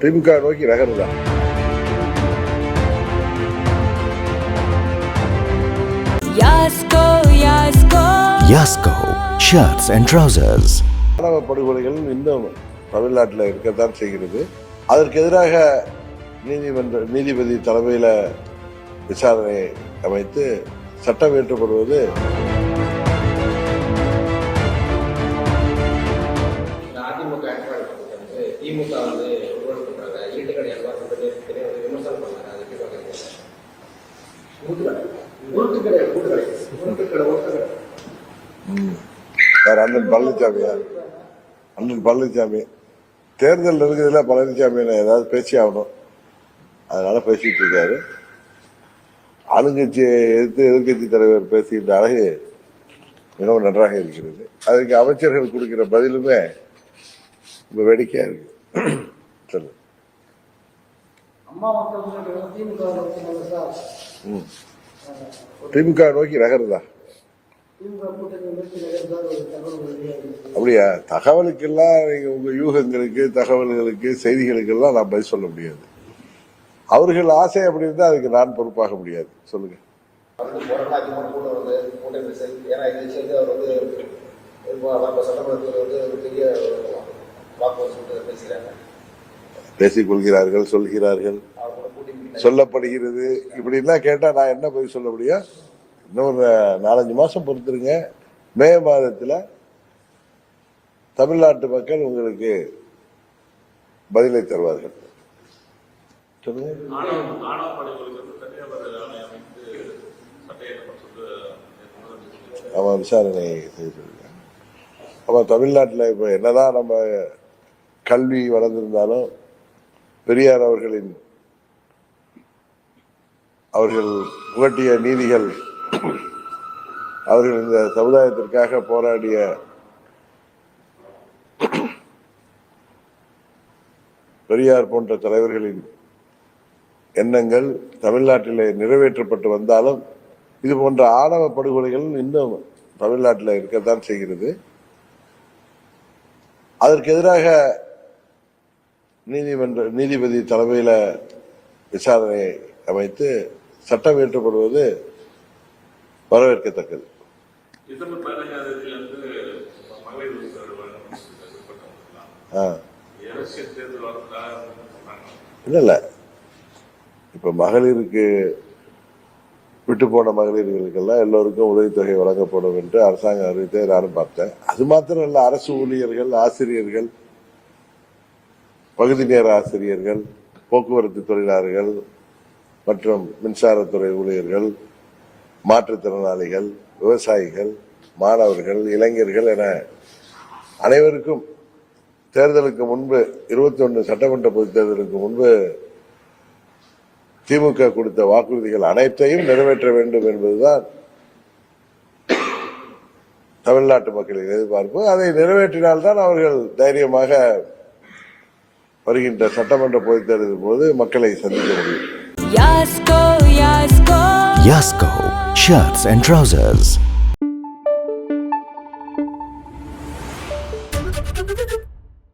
திமுக நோக்கி நகருதா Yasko, Yasko. Yasko Shirts and Trousers. ஆணவ படுகொலைகள் இன்னும் தமிழ்நாட்டில் இருக்கத்தான் செய்கிறது அதற்கு எதிராக நீதிமன்ற நீதிபதி தலைமையில் விசாரணை அமைத்து சட்டம் இயற்றப்படுவது திமுக வந்து பண்றாங்க வந்து விமர்சனம் எப்படி வேற அண்ணன் பழனிசாமியா அண்ணன் பழனிசாமி தேர்தல் இருக்குதுல பழனிசாமி ஏதாவது பேசி ஆகணும். அதனால பேசிட்டு இருக்காரு. ஆளுங்கட்சியை எதிர்த்து எதிர்கட்சி தலைவர் பேசுகின்ற அழகு மிகவும் நன்றாக இருக்கிறது. அதுக்கு அமைச்சர்கள் கொடுக்கிற பதிலுமே ரொம்ப வேடிக்கையா இருக்கு. சொல்லு அம்மா மக்கள் முன்னேற்ற திமுக நோக்கி நகருதா அப்படியா? தகவலுக்கெல்லாம் நீங்க உங்க யூகங்களுக்கு தகவல்களுக்கு செய்திகளுக்கெல்லாம் நான் பதில் சொல்ல முடியாது. அவர்கள் ஆசை அப்படி இருந்தா அதுக்கு நான் பொறுப்பாக முடியாது. சொல்லுங்க. ஏன்னா இதை சேர்ந்து அவர் வந்து சட்டமன்றத்தில் வந்து பெரிய பேசிக் கொள்கிறார்கள் சொல்கிறார்கள். சொல்லப்படுகிறது. இப்படிலாம் கேட்டால் நான் என்ன பதில் சொல்ல முடியும்? இன்னொரு நாலஞ்சு மாதம் பொறுத்துருங்க. மே மாதத்தில் தமிழ்நாட்டு மக்கள் உங்களுக்கு பதிலை தருவார்கள். ஆமாம் அவன் விசாரணை செய்திருக்காங்க அவன் தமிழ்நாட்டில் இப்போ என்னதான் நம்ம கல்வி வளர்ந்திருந்தாலும் பெரியார் அவர்களின் அவர்கள் புகட்டிய நீதிகள் அவர்கள் இந்த சமுதாயத்திற்காக போராடிய பெரியார் போன்ற தலைவர்களின் எண்ணங்கள் தமிழ்நாட்டிலே நிறைவேற்றப்பட்டு வந்தாலும் இது போன்ற ஆணவ படுகொலைகள் இன்னும் தமிழ்நாட்டில் இருக்கத்தான் செய்கிறது. அதற்கு எதிராக நீதிமன்ற நீதிபதி தலைமையில் விசாரணை அமைத்து சட்டம் இயற்றப்படுவது வரவேற்கத்தக்கது. இல்லை இல்லை. இப்போ மகளிருக்கு விட்டு போன மகளிர்களுக்கெல்லாம் எல்லோருக்கும் உதவித்தொகை வழங்கப்படும் என்று அரசாங்கம் அறிவித்ததை நானும் பார்த்தேன். அது மாத்திரம் இல்லை அரசு ஊழியர்கள் ஆசிரியர்கள் பகுதி நேர ஆசிரியர்கள் போக்குவரத்து தொழிலாளர்கள் மற்றும் மின்சாரத்துறை ஊழியர்கள் மாற்றுத்திறனாளிகள் விவசாயிகள் மாணவர்கள் இளைஞர்கள் என அனைவருக்கும் தேர்தலுக்கு முன்பு இருபத்தி ஒன்று சட்டமன்ற பொதுத் தேர்தலுக்கு முன்பு திமுக கொடுத்த வாக்குறுதிகள் அனைத்தையும் நிறைவேற்ற வேண்டும் என்பதுதான் தமிழ்நாட்டு மக்களின் எதிர்பார்ப்பு. அதை நிறைவேற்றினால்தான் அவர்கள் தைரியமாக வருகின்ற சட்டமன்ற பொதுத் தேர்தலின் போது மக்களை சந்திக்க முடியும் Yasko, Yasko. Yasko Shirts and Trousers.